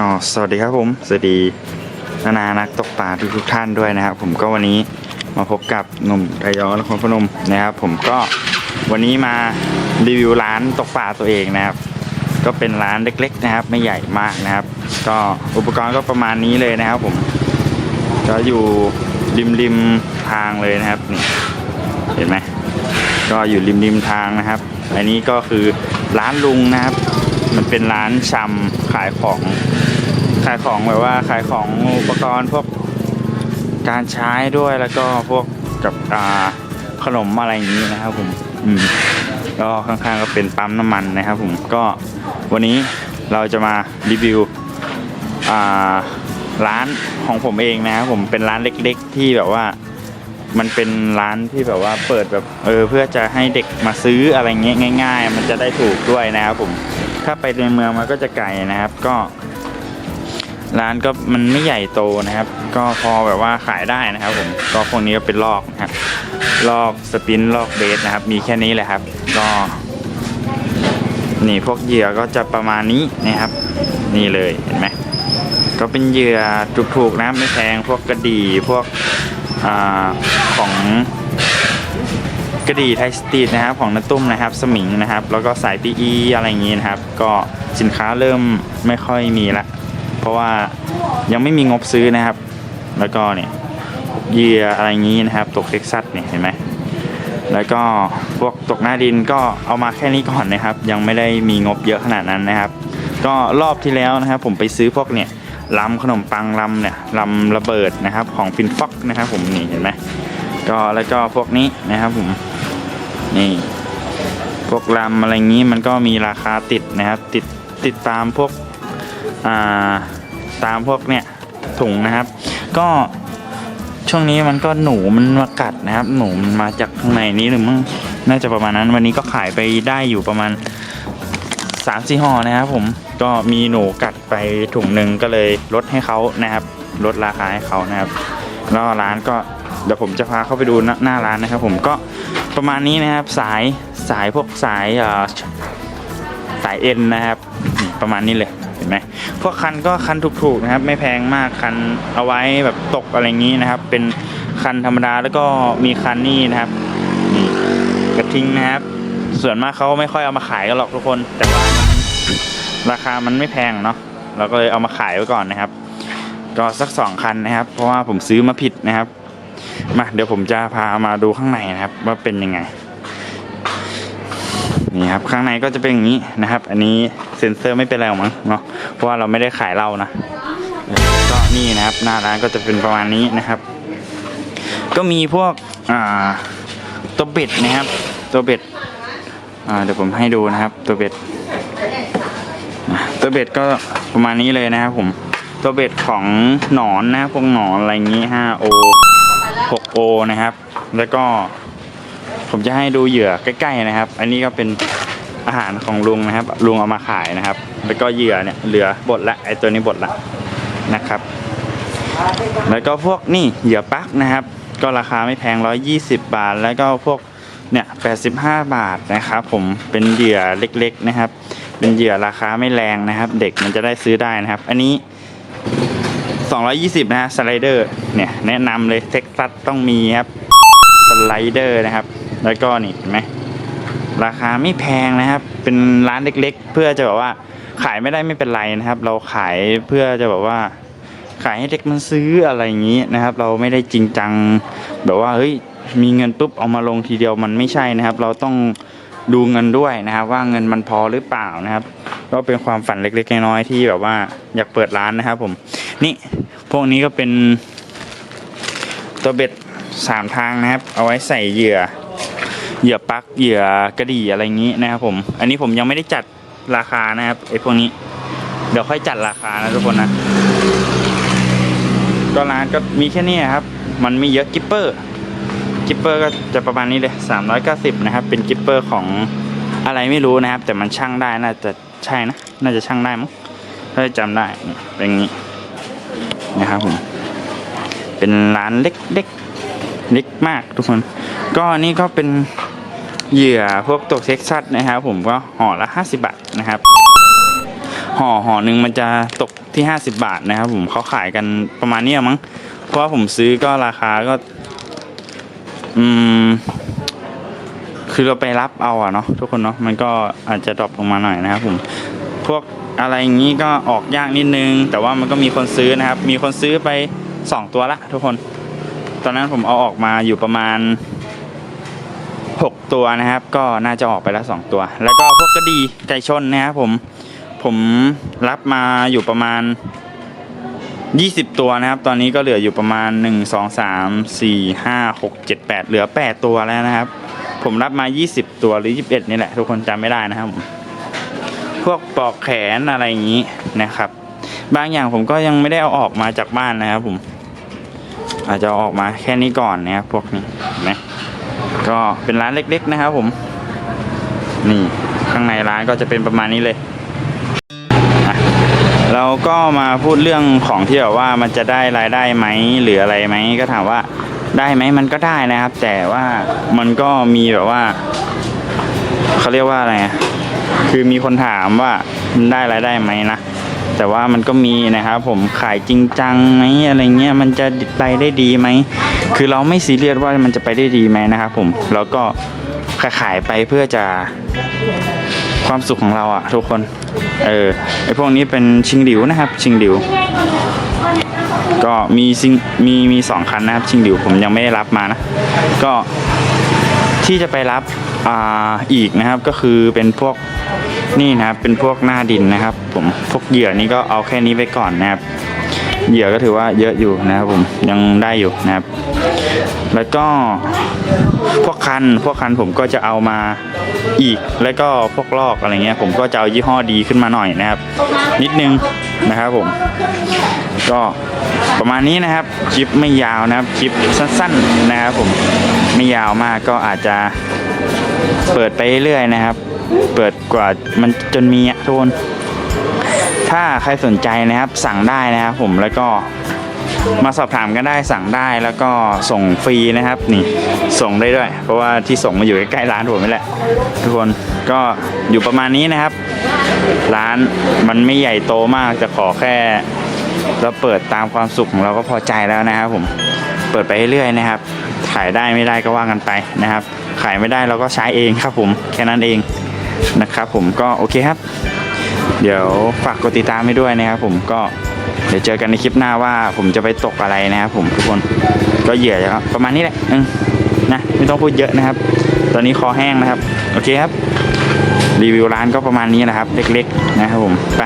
ก็สวัสดีครับผม สวัสดีนานานักตกปลาทุกทุกท่านด้วยนะครับ ผมก็วันนี้มาพบกับหนุ่มระยองนครพนมนะครับ ผมก็วันนี้มารีวิวร้านตกปลาตัวเองนะครับ ก็เป็นร้านเล็ก ๆ นะครับ ไม่ใหญ่มากนะครับ ก็อุปกรณ์ก็ประมาณนี้เลยนะครับ ผมก็อยู่ริมริมทางเลยนะครับนี่เห็นไหมก็อยู่ริมริมทางนะครับ อันนี้ก็คือร้านลุงนะครับ มันเป็นร้านชำขายของ ขายของแบบว่าขายของอุปกรณ์พวกการใช้ด้วยแล้วก็พวกกับอ่าขนมอะไรอย่างนี้นะครับผมอืมก็ข้างๆก็เป็นปั๊มน้ำมันนะครับผมก็วันนี้เราจะมารีวิวอ่าร้านของผมเองนะครับผมเป็นร้านเล็ก ๆ ที่แบบว่ามันเป็นร้านที่แบบว่าเปิดแบบเออเพื่อจะให้เด็กมาซื้ออะไรเงี้ยง่าย ๆ มันจะได้ถูกด้วยนะครับผมถ้าไปในเมืองมันก็จะไกลนะครับ ก็ ร้านก็มันไม่ใหญ่โตนะครับ ก็พอแบบว่าขายได้นะครับผมก็พวกนี้ก็เป็นลอกนะครับลอกสปินลอกเบสนะครับ มีแค่นี้แหละครับ ก็ นี่พวกเหยื่อก็จะประมาณนี้นะครับ นี่เลยเห็นไหมก็เป็นเหยื่อถูกๆนะครับไม่แพงพวกกระดี่พวกอของกระดี่ไทยสตรีทนะครับ ของน้าตุ้มนะครับ สมิงนะครับ แล้วก็สาย PE อะไรอย่างนี้นะครับ ก็สินค้าเริ่มไม่ค่อยมีละ ราะว่ายังไม่มีงบซื้อนะครับ แล้วก็เนี่ยเหยื่ออะไรอย่างนี้นะครับ ตกเท็กซัสเนี่ยเห็นไหมแล้วก็พวกตกหน้าดินก็เอามาแค่นี้ก่อนนะครับ ยังไม่ได้มีงบเยอะขนาดนั้นนะครับ ก็รอบที่แล้วนะครับ ผมไปซื้อพวกเนี่ยลำขนมปังลำเนี่ยลำระเบิดนะครับ ของฟินฟ็อกนะครับ ผมนี่เห็นไหมก็แล้วก็พวกนี้นะครับผมนี่พวกลำอะไรงี้มันก็มีราคาติดนะครับ ติดติดตามพวกอ่า ตามพวกเนี่ยถุงนะครับ ก็ช่วงนี้มันก็หนูมันมากัดนะครับ หนูมันมาจากข้างในนี้หรือมั้งน่าจะประมาณนั้น วันนี้ก็ขายไปได้อยู่ประมาณสามสี่ห่อนะครับ ผมก็มีหนูกัดไปถุงหนึ่งก็เลยลดให้เขานะครับ ลดราคาให้เขานะครับแล้วร้านก็เดี๋ยวผมจะพาเข้าไปดูหน้านาร้านนะครับ ผมก็ประมาณนี้นะครับสายสายพวกสายสายเอ็นนะครับ ประมาณนี้เลย ไหมพวกคันก็คันถูกๆนะครับ ไม่แพงมากคันเอาไว้แบบตกอะไรอย่างนี้นะครับ เป็นคันธรรมดาแล้วก็มีคันนี่นะครับนี่กระทิงนะครับ ส่วนมากเขาไม่ค่อยเอามาขายกันหรอกทุกคน แต่ว่าราคามันไม่แพงเนาะเราก็เลยเอามาขายไว้ก่อนนะครับ ก็สักสองคันนะครับ เพราะว่าผมซื้อมาผิดนะครับมาเดี๋ยวผมจะพามาดูข้างในนะครับ ว่าเป็นยังไง นี่ครับข้างในก็จะเป็นอย่างนี้นะครับ อันนี้เซ็นเซอร์ไม่เป็นไรหรอกมั้งเนาะเพราะว่าเราไม่ได้ขายเหล้านะก็นี่นะครับ หน้าร้านก็จะเป็นประมาณนี้นะครับ ก็มีพวกอ่าตัวเบ็ดนะครับ ตัวเบ็ดอ่าเดี๋ยวผมให้ดูนะครับ ตัวเบ็ดตัวเบ็ดก็ประมาณนี้เลยนะครับผมตัวเบ็ดของหนอนนะพวกหนอนอะไรอย่างนี้ 5O 6O นะครับ แล้วก็ ผมจะให้ดูเหยื่อใกล้ๆนะครับ อันนี้ก็เป็นอาหารของลุงนะครับ ลุงเอามาขายนะครับ แล้วก็เหยื่อเนี่ยเหลือบดละไอตัวนี้บดละนะครับ แล้วก็พวกนี่เหยื่อปักนะครับ ก็ราคาไม่แพง 120 บาท แล้วก็พวกเนี่ย85 บาทนะครับผมเป็นเหยื่อเล็กๆนะครับ เป็นเหยื่อราคาไม่แรงนะครับ เด็กมันจะได้ซื้อได้นะครับ อันนี้ 220 นะฮะสไลเดอร์เนี่ยแนะนำเลยเท็กซัสต้องมีครับสไลเดอร์นะครับ แล้วก็นี่เห็นไหมราคาไม่แพงนะครับ เป็นร้านเล็ก ๆ เพื่อจะแบบว่าขายไม่ได้ไม่เป็นไรนะครับ เราขายเพื่อจะแบบว่า ขายให้เด็กมันซื้ออะไรอย่างนี้นะครับ เราไม่ได้จริงจังแบบว่าเฮ้ยมีเงินปุ๊บเอามาลงทีเดียวมันไม่ใช่นะครับ เราต้องดูเงินด้วยนะครับ ว่าเงินมันพอหรือเปล่านะครับ ก็เป็นความฝันเล็กๆน้อยๆที่แบบว่าอยากเปิดร้านนะครับ ผม นี่พวกนี้ก็เป็นตัวเบ็ดสามทางนะครับ เอาไว้ใส่เหยื่อ เหยื่อปลั๊กเหยื่อกระดี่อะไรอย่างนี้นะครับผม อันนี้ผมยังไม่ได้จัดราคานะครับไอ้พวกนี้ เดี๋ยวค่อยจัดราคานะทุกคนนะก็ร้านก็มีแค่นี้ครับ มันมีเยอะกิปเปอร์กิปเปอร์ก็จะประมาณนี้เลยสามร้อยเก้าสิบนะครับ เป็นกิปเปอร์ของอะไรไม่รู้นะครับ แต่มันช่างได้น่าจะใช่นะ น่าจะช่างได้มั้งถ้าจำได้เป็นอย่างนี้นะครับผม เป็นร้านเล็กๆ เล็กมากทุกคน ก็นี่ก็เป็นเหยื่อพวกตัวเท็กซัสนะครับ ผมก็ห่อละ 50 บาทนะครับ ห่อห่อหนึ่งมันจะตกที่ 50 บาทนะครับ ผมเขาขายกันประมาณนี้มั้ง เพราะว่าผมซื้อก็ราคาก็ อืม คือเราไปรับเอาอะเนาะทุกคนเนาะมันก็อาจจะดรอปลงมาหน่อยนะครับ ผมพวกอะไรอย่างนี้ก็ออกยากนิดนึง แต่ว่ามันก็มีคนซื้อนะครับ มีคนซื้อไปสองตัวละทุกคน ตอนนั้นผมเอาออกมาอยู่ประมาณหกตัวนะครับ ก็น่าจะออกไปแล้วสองตัว แล้วก็พวกกระดีไก่ชนนะครับผมผมรับมาอยู่ประมาณ 20 ตัวนะครับ ตอนนี้ก็เหลืออยู่ประมาณ 1 2 3 4 5 6 7 8 เหลือ 8 ตัวแล้วนะครับ ผมรับมา 20 ตัวหรือ 21 นี่แหละ ทุกคนจำไม่ได้นะครับผมพวกปลอกแขนอะไรอย่างนี้นะครับ บางอย่างผมก็ยังไม่ได้เอาออกมาจากบ้านนะครับผม อาจจะออกมาแค่นี้ก่อนนะครับพวกนี้นไหมก็เป็นร้านเล็ก ๆ นะครับผม นี่ข้างในร้านก็จะเป็นประมาณนี้เลยเราก็มาพูดเรื่องของที่แบบว่ามันจะได้รายได้ไหมหรืออะไรไหมก็ถามว่าได้ไหมมันก็ได้นะครับ แต่ว่ามันก็มีแบบว่าเขาเรียกว่าอะไรคือมีคนถามว่ามันได้รายได้ไหมนะ แต่ว่ามันก็มีนะครับผมขายจริงจังไหมอะไรเงี้ยมันจะไปได้ดีไหมคือเราไม่ซีเรียสว่ามันจะไปได้ดีไหมนะครับผมแล้วก็ขายไปเพื่อจะความสุขของเราอะทุกคน เออไอพวกนี้เป็นชิงหลิวนะครับ ชิงหลิว ก็มีซิงมีมีสองคันนะครับ ชิงหลิวผมยังไม่ได้รับมานะ ก็ที่จะไปรับอ่าอีกนะครับก็คือเป็นพวก นี่นะครับเป็นพวกหน้าดินนะครับ ผมพวกเหยื่อนี้ก็เอาแค่นี้ไปก่อนนะครับเหยื่อก็ถือว่าเยอะอยู่นะครับผมยังได้อยู่นะครับ แล้วก็พวกคันพวกคันผมก็จะเอามาอีกแล้วก็พวกลอกอะไรเงี้ย ผมก็จะเอายี่ห้อดีขึ้นมาหน่อยนะครับ นิดนึงนะครับผม ก็ประมาณนี้นะครับคลิปไม่ยาวนะครับคลิปสั้น ๆนะครับผมไม่ยาวมากก็อาจจะเปิดไปเรื่อยๆนะครับ เปิดกว่ามันจนมีอะทุกคนถ้าใครสนใจนะครับสั่งได้นะครับผมแล้วก็มาสอบถามกันได้สั่งได้แล้วก็ส่งฟรีนะครับ นี่ส่งได้ด้วย เพราะว่าที่ส่งมาอยู่ใกล้ๆร้านผมนี่แหละ ทุกคนก็อยู่ประมาณนี้นะครับ ร้านมันไม่ใหญ่โตมากจะขอแค่ เราเปิดตามความสุขของเราก็พอใจแล้วนะครับ ผมเปิดไปเรื่อยๆนะครับ ขายได้ไม่ได้ก็ว่ากันไปนะครับ ขายไม่ได้เราก็ใช้เองครับผมแค่นั้นเอง นะครับผมก็โอเคครับ เดี๋ยวฝากกดติดตามให้ด้วยนะครับผมก็เดี๋ยวเจอกันในคลิปหน้าว่าผมจะไปตกอะไรนะครับผมทุกคนก็เหยื่อจะประมาณนี้แหละนะไม่ต้องพูดเยอะนะครับ ตอนนี้คอแห้งนะครับ โอเคครับ รีวิวร้านก็ประมาณนี้นะครับ เล็กๆนะครับผมไป